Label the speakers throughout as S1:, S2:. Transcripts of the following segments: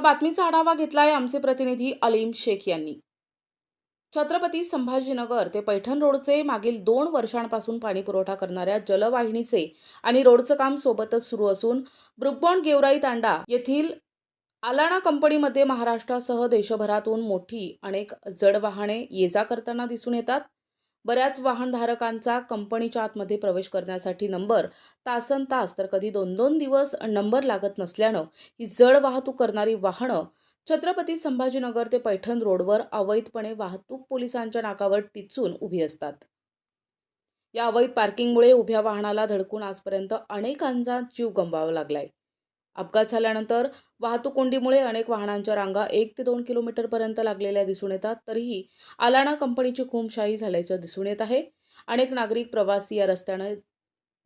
S1: या बातमीचा आढावा घेतलाय आमचे प्रतिनिधी अलीम शेख यांनी. छत्रपती संभाजीनगर ते पैठण रोडचे मागील दोन वर्षांपासून पाणीपुरवठा करणाऱ्या जलवाहिनीचे आणि रोडचं काम सोबतच सुरू असून ब्रुकबॉन्ड गेवराई तांडा येथील आलाणा कंपनीमध्ये महाराष्ट्रासह देशभरातून मोठी अनेक जड वाहने ये जा करताना दिसून येतात. बऱ्याच वाहनधारकांचा कंपनीच्या आतमध्ये प्रवेश करण्यासाठी नंबर. तासन तास तर कधी दोन दोन दिवस नंबर लागत नसल्यानं ही जड वाहतूक करणारी वाहनं छत्रपती संभाजीनगर ते पैठण रोडवर अवैधपणे वाहतूक पोलिसांच्या नाकावर टिचून उभी असतात. या अवैध पार्किंगमुळे उभ्या वाहनाला धडकून आजपर्यंत अनेकांचा जीव गमवावा लागलाय. अपघात झाल्यानंतर वाहतूक कोंडीमुळे अनेक वाहनांच्या रांगा एक ते दोन किलोमीटरपर्यंत लागलेल्या दिसून येतात. तरीही आलाणा कंपनीची खूमशाही झाल्याचं दिसून येत आहे. अनेक नागरिक प्रवासी या रस्त्यानं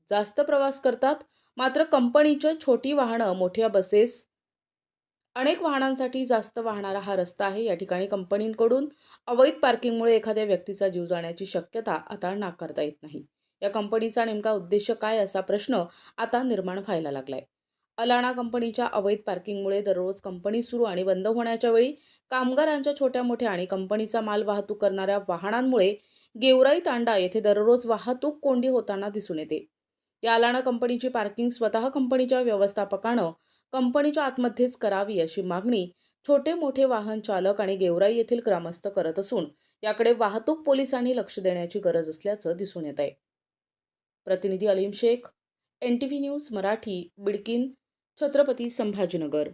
S1: जास्त प्रवास करतात. मात्र कंपनीच्या छोटी वाहनं मोठ्या बसेस अनेक वाहनांसाठी जास्त वाहणारा हा रस्ता आहे. या ठिकाणी कंपनींकडून अवैध पार्किंगमुळे एखाद्या व्यक्तीचा जीव जाण्याची शक्यता आता नाकारता येत नाही. या कंपनीचा नेमका उद्देश काय असा प्रश्न आता निर्माण व्हायला लागलाय. अलाणा कंपनीच्या अवैध पार्किंगमुळे दररोज कंपनी सुरू आणि बंद होण्याच्या वेळी कामगारांच्या छोट्या मोठ्या आणि कंपनीचा माल वाहतूक करणाऱ्या वाहनांमुळे गेवराई तांडा येथे दररोज वाहतूक कोंडी होताना दिसून येते. या अलाणा कंपनीची पार्किंग स्वतः कंपनीच्या व्यवस्थापकानं कंपनीच्या आतमध्येच करावी अशी मागणी छोटे मोठे वाहन चालक आणि गेवराई येथील ग्रामस्थ करत असून याकडे वाहतूक पोलिसांनी लक्ष देण्याची गरज असल्याचं दिसून येत आहे प्रतिनिधी Alim Shaikh N T V news Marathi Bidkin Chhatrapati Sambhajinagar.